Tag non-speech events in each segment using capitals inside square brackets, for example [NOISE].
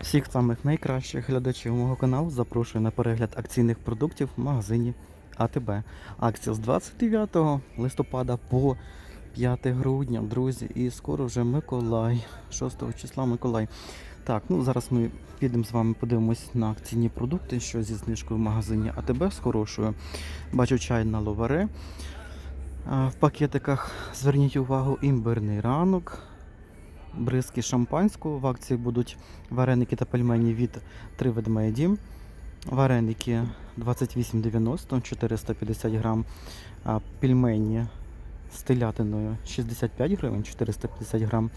Всіх самих найкращих глядачів мого каналу запрошую на перегляд акційних продуктів в магазині АТБ. Акція з 29 листопада по 5 грудня, друзі, і скоро вже Миколай, 6 числа Миколай. Так, ну зараз ми підемо з вами подивимось на акційні продукти, що зі знижкою в магазині АТБ з хорошою. Бачу чай на ловаре. В пакетиках зверніть увагу імбирний ранок, бризки шампанського. В акції будуть вареники та пельмені від 3 ведмеді. Вареники 28,90, 450 грам. А пельмені з телятиною 65 гривень, 450 грам.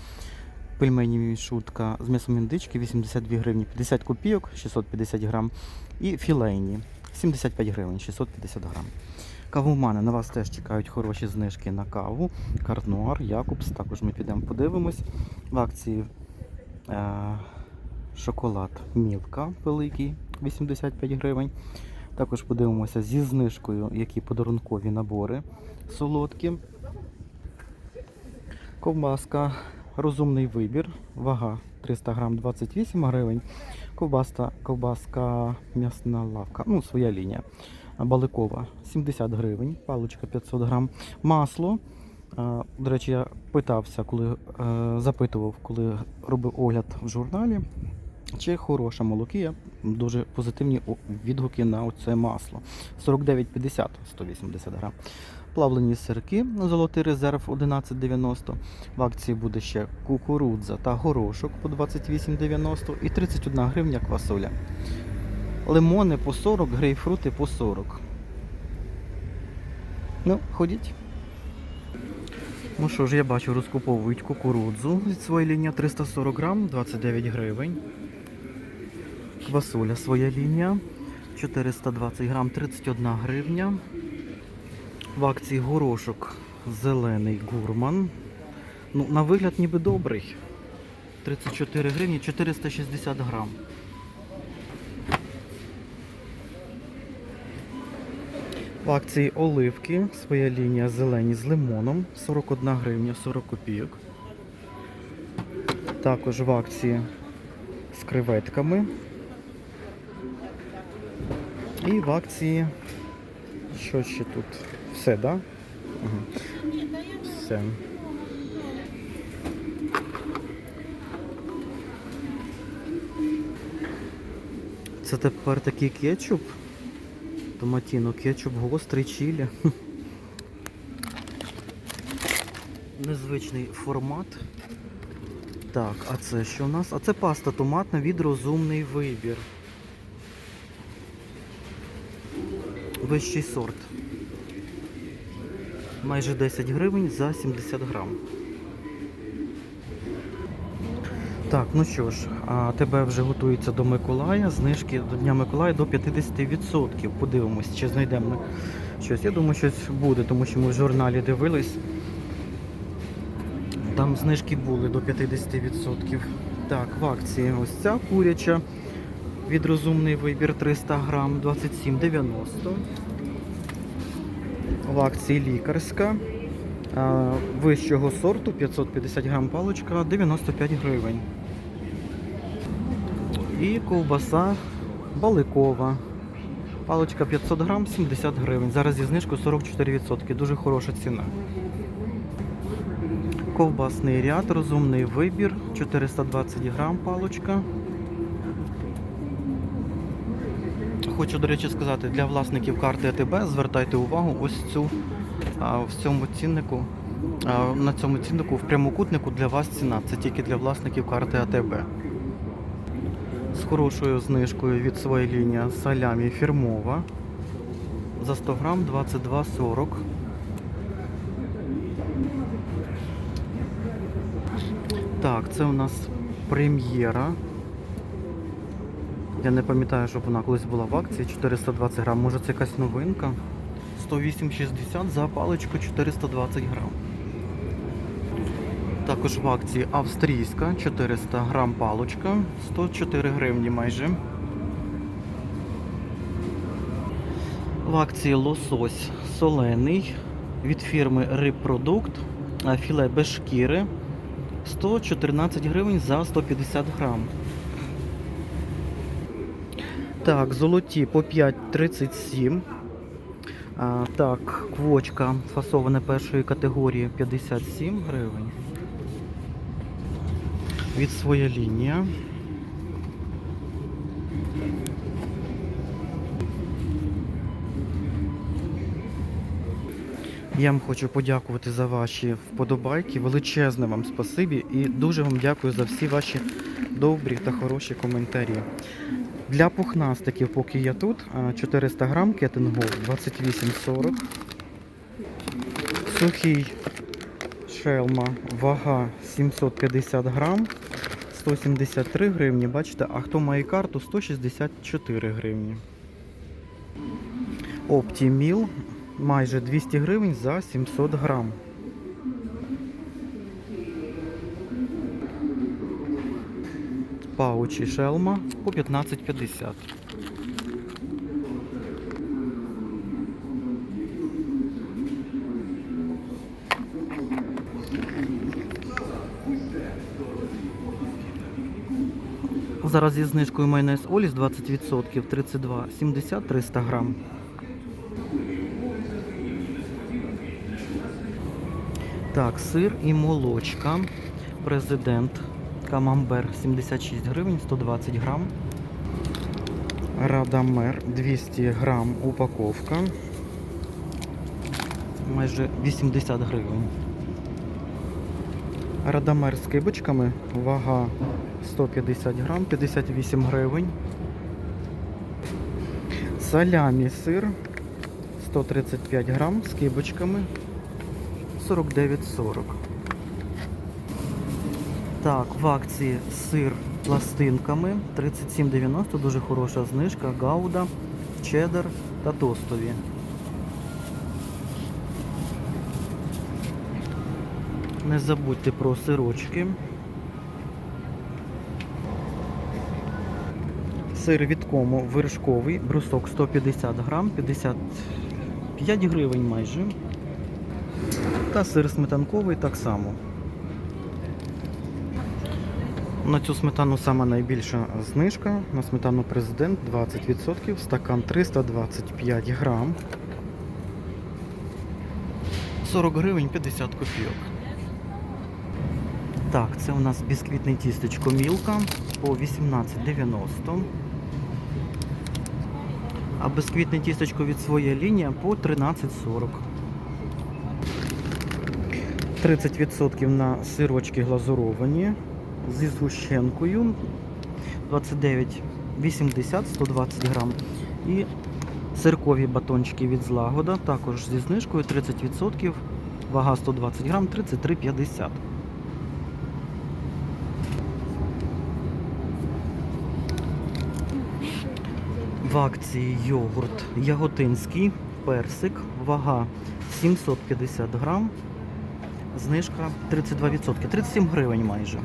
Пельмені шутка з м'ясом індички 82 гривні, 50 копійок, 650 грам. І філейні 75 гривень, 650 грам. Кавомани на вас теж чекають хороші знижки на каву. Карнуар, Якобс. Також ми підемо подивимось. В акції е, шоколад Мілка великий 85 гривень. Також подивимося зі знижкою, які подарункові набори солодкі. Ковбаска, розумний вибір, вага 300 грам 28 гривень. Ковбаска, ковбаска м'ясна лавка, ну своя лінія. Баликова 70 гривень, паличка 500 грам. Масло. До речі, я питався, коли е, запитував, коли робив огляд в журналі, чи хороше молокія. Дуже позитивні відгуки на це масло. 49,50 180 грам. Плавлені сирки, золотий резерв 11,90. В акції буде ще кукурудза та горошок по 28,90 і 31 гривня квасоля. Лимони по 40, грейпфрути по 40. Ну, ходіть. Ну що ж, я бачу, розкуповують кукурудзу від своєї лінії 340 грам, 29 гривень. Квасоля своя лінія 420 грам, 31 гривня. В акції горошок зелений гурман. Ну, на вигляд ніби добрий. 34 гривні, 460 грам. В акції оливки, своя лінія зелені з лимоном, 41 гривня 40 копійок. Також в акції з креветками. І в акції. Що ще тут? Все, так? Да? Все. Це тепер такий кетчуп. Томатіно, кетчуп, гострий чилі. [LAUGHS] Незвичний формат. Так, а це що у нас? А це паста томатна від розумний вибір. Вищий сорт. Майже 10 гривень за 70 грам. Так, ну що ж, а тебе вже готується до Миколая. Знижки до Дня Миколая до 50%. Подивимось, чи знайдемо щось. Я думаю, щось буде, тому що ми в журналі дивились. Там знижки були до 50%. Так, в акції ось ця куряча від розумний вибір 300 грам 27,90. В акції лікарська вищого сорту 550 грам паличка 95 гривень. І ковбаса баликова. Паличка 500 грам 70 гривень. Зараз зі знижкою 44%. Дуже хороша ціна. Ковбасний ряд, розумний вибір, 420 грам паличка. Хочу, до речі, сказати, для власників карти АТБ звертайте увагу ось цю в цьому ціннику. На цьому ціннику в прямокутнику для вас ціна. Це тільки для власників карти АТБ. Хорошою знижкою від своєї лінії салямі фірмова. За 100 грам 22,40. Так, це у нас прем'єра. Я не пам'ятаю, щоб вона колись була в акції 420 грам. Може це якась новинка? 108,60 за паличку 420 грам. Також в акції австрійська 400 грам паличка, 104 гривні майже. В акції лосось солений від фірми Рибпродукт, філе без шкіри 114 гривень за 150 грам. Так, золоті по 5,37. Так, квочка фасована першої категорії 57 гривень. Від своя лінія. Я вам хочу подякувати за ваші вподобайки. Величезне вам спасибі і дуже вам дякую за всі ваші добрі та хороші коментарі. Для пухнастиків, поки я тут, 400 грам кетингол 28,40. Сухий шелма, вага 750 грам, 173 гривні. Бачите, а хто має карту, 164 гривні. Оптіміл майже 200 гривень за 700 грам. Паучі шелма по 15,50. Зараз зі знижкою майонез Оліс 20% 32, 70, 300 грам. Так, сир і молочка. Президент. Камамбер 76 гривень, 120 грам. Радамер 200 грам упаковка. Майже 80 гривень. Радамер з кибочками. Вага 150 грам, 58 гривень. Салямі сир 135 грам з кибочками 49,40. Так, в акції сир пластинками 37,90, дуже хороша знижка, гауда, чеддер та тостові. Не забудьте про сирочки. Сир від кому вершковий, брусок 150 грам, 55 гривень майже. Та сир сметанковий так само. На цю сметану сама найбільша знижка. На сметану президент 20%, стакан 325 грам. 40 гривень 50 копійок. Так, це у нас бісквітне тістечко Мілка по 18,90. А бісквітне тістечко від своєї лінії по 13,40. 30% на сирочки глазуровані зі згущенкою 29,80 120 грам. І сиркові батончики від злагода, також зі знижкою 30%, вага 120 грам 33,50. В акції йогурт яготинський, персик, вага 750 грам, знижка 32%, 37 гривень майже.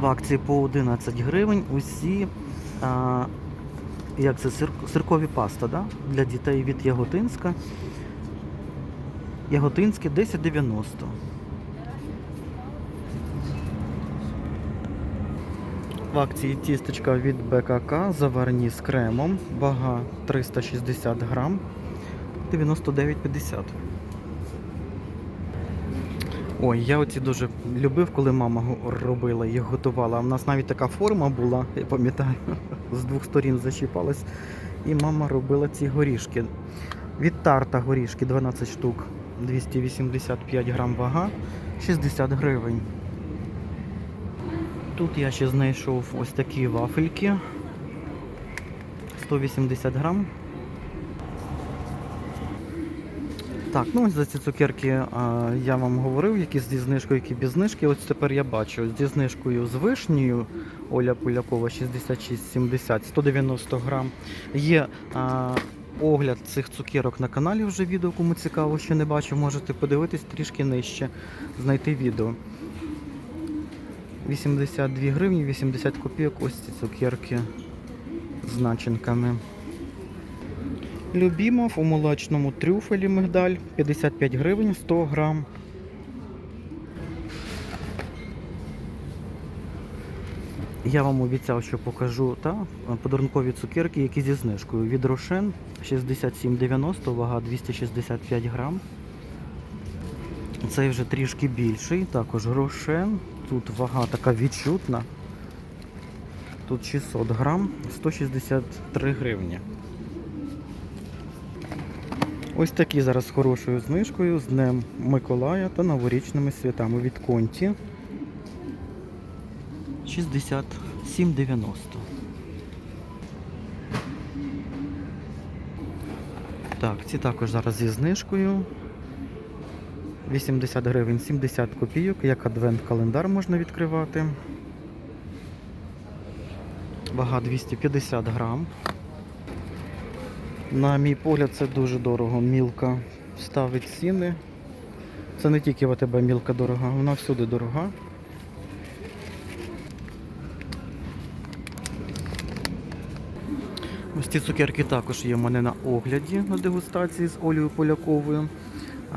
В акції по 11 гривень усі а, як це, сир, сиркові паста да? для дітей від Яготинська. Яготинське 10,90. Акції тістечка від БКК заварені з кремом. Вага 360 грам 99,50. Ой, я оці дуже любив, коли мама робила їх готувала. У нас навіть така форма була, я пам'ятаю, [LAUGHS] з двох сторін зачіпалась. І мама робила ці горішки. Від тарта горішки 12 штук, 285 грам вага, 60 гривень. Тут я ще знайшов ось такі вафельки. 180 грам. Так, ну ось за ці цукерки а, я вам говорив, які зі знижкою, які без знижки. Ось тепер я бачу зі знижкою з вишнею Оля Полякова 66,70, 190 грам. Є а, огляд цих цукерок на каналі вже відео, кому цікаво, ще не бачу, можете подивитись трішки нижче, знайти відео. 82 гривні, 80 копійок, ось ці цукерки з начинками. Любімов у молочному трюфелі мигдаль 55 гривень 100 грам. Я вам обіцяв, що покажу та подарункові цукерки, які зі знижкою. Від Рошен 67,90, вага 265 грам. Цей вже трішки більший, також Рошен. Тут вага така відчутна. Тут 600 грам, 163 гривні. Ось такі зараз з хорошою знижкою з Днем Миколая та новорічними святами від Конті. 67,90. Так, ці також зараз зі знижкою. 80 гривень 70 копійок, як адвент-календар можна відкривати. Вага 250 грам. На мій погляд, це дуже дорого. Мілка ставить ціни. Це не тільки в АТБ мілка дорога, вона всюди дорога. Ось ці цукерки також є в мене на огляді на дегустації з Олею Поляковою.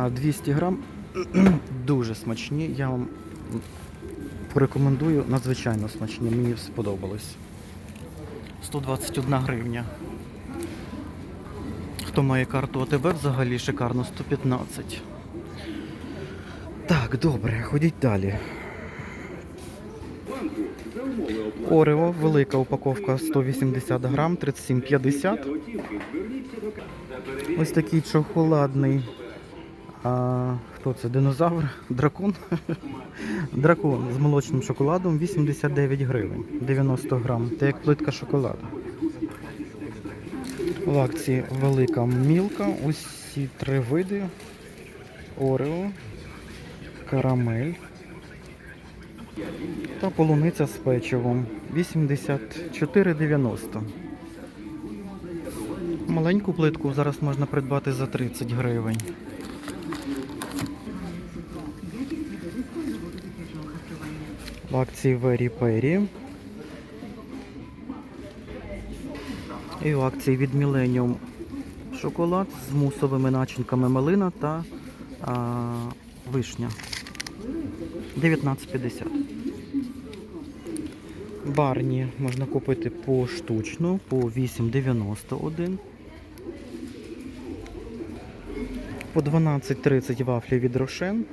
200 грам [CLEARS THROAT] дуже смачні. Я вам порекомендую надзвичайно смачні. Мені сподобалось. 121 гривня. Хто має карту АТБ взагалі шикарно 115. Так, добре, ходіть далі. Орео, велика упаковка 180 грам, 37,50. Ось такий шоколадний. А, хто це? Динозавр? Дракон? Дракон з молочним шоколадом 89 гривень, 90 грам. Це як плитка шоколаду. В акції велика мілка. Ці три види. Орео, карамель та полуниця з печивом 84,90. Маленьку плитку зараз можна придбати за 30 гривень. В акції Very Perry. І в акції від Millennium шоколад з мусовими начинками малина та а, вишня. 19,50. Барні можна купити поштучно по 8,91. По 12,30 вафлі від Рошен.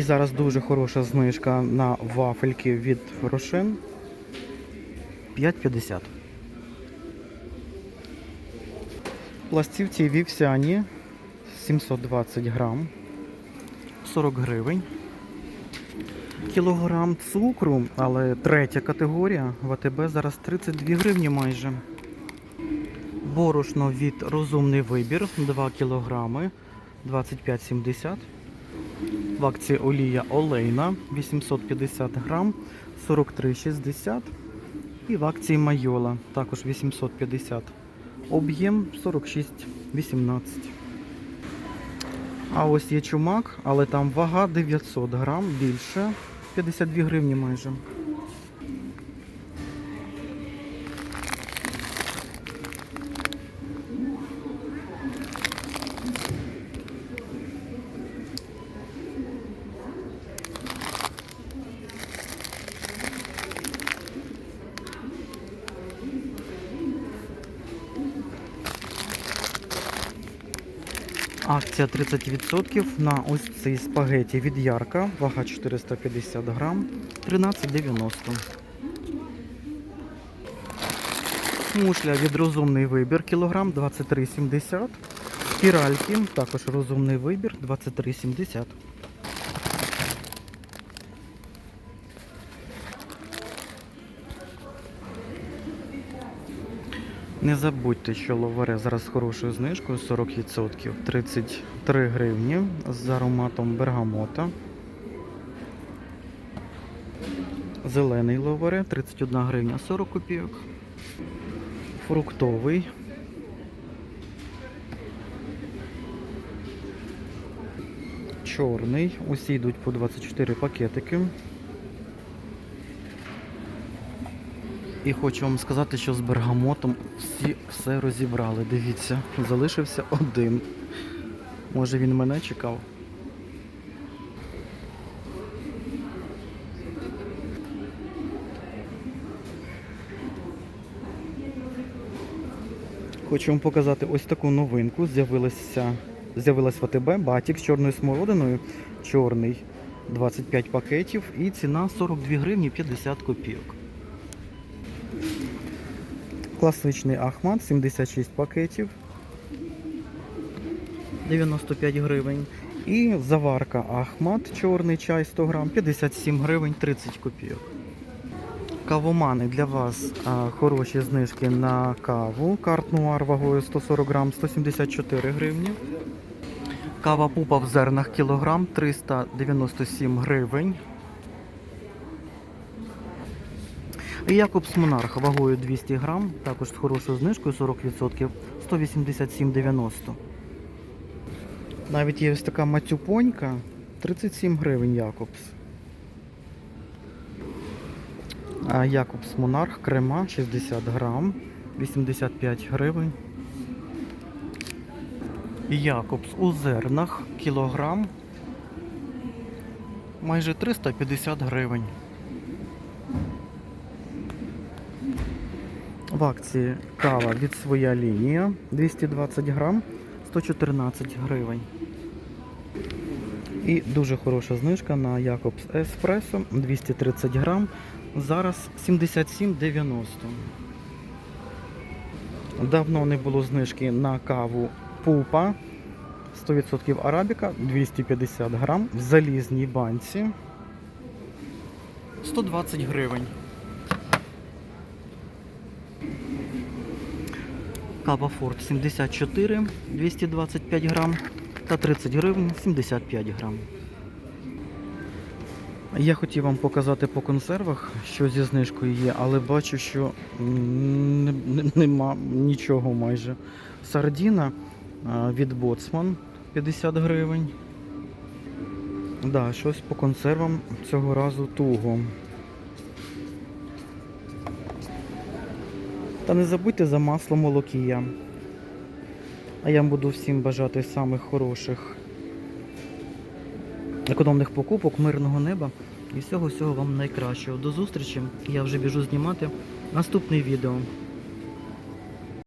І зараз дуже хороша знижка на вафельки від Рошен. 5,50. Пластівці вівсяні 720 грам, 40 гривень. Кілограм цукру, але третя категорія в АТБ зараз 32 гривні майже. Борошно від розумний вибір 2 кілограми 25,70. В акції олія олейна 850 грам 43,60. І в акції майола також 850 Об'єм 46,18. А ось є чумак, але там вага 900 грам, більше 52 гривні майже. Акція 30% на ось цей спагеті від Ярка, вага 450 грам, 13,90. Мушля від розумний вибір, кілограм 23,70. Спіральки, також розумний вибір, 23,70. Не забудьте, що ловаре зараз з хорошою знижкою 40%, 33 гривні з ароматом бергамота. Зелений ловаре 31 гривня 40 копійок. Фруктовий. Чорний. Усі йдуть по 24 пакетики. І хочу вам сказати, що з бергамотом всі все розібрали. Дивіться, залишився один. Може він мене чекав. Хочу вам показати ось таку новинку. З'явилася з'явилась в АТБ батік з чорною смородиною. Чорний 25 пакетів і ціна 42 гривні 50 копійок. Класичний Ахмат 76 пакетів. 95 гривень. І заварка Ахмат, чорний чай 100 грам, 57 гривень 30 копійок. Кавомани для вас а, хороші знижки на каву. Карт нуар вагою 140 грам 174 гривні. Кава пупа в зернах кілограм 397 гривень. І Якобс Монарх вагою 200 грам, також з хорошою знижкою 40%, 187,90. Навіть є ось така мацюпонька, 37 гривень Якобс. А Якобс Монарх крема 60 грам, 85 гривень. Якобс у зернах кілограм майже 350 гривень. В акції кава від своя лінія 220 грам 114 гривень. І дуже хороша знижка на Якобс Еспресо 230 грам. Зараз 77,90. Давно не було знижки на каву Пупа 100% арабіка 250 грам в залізній банці 120 гривень. Кава Форд 74 225 грам та 30 гривень 75 грам. Я хотів вам показати по консервах, що зі знижкою є, але бачу, що не- не- нема нічого майже. Сардіна від Боцман 50 гривень. Да, щось по консервам цього разу туго. Та не забудьте за масло молокія. А я вам буду всім бажати самих хороших економних покупок, мирного неба і всього всього вам найкращого. До зустрічі. Я вже біжу знімати наступне відео.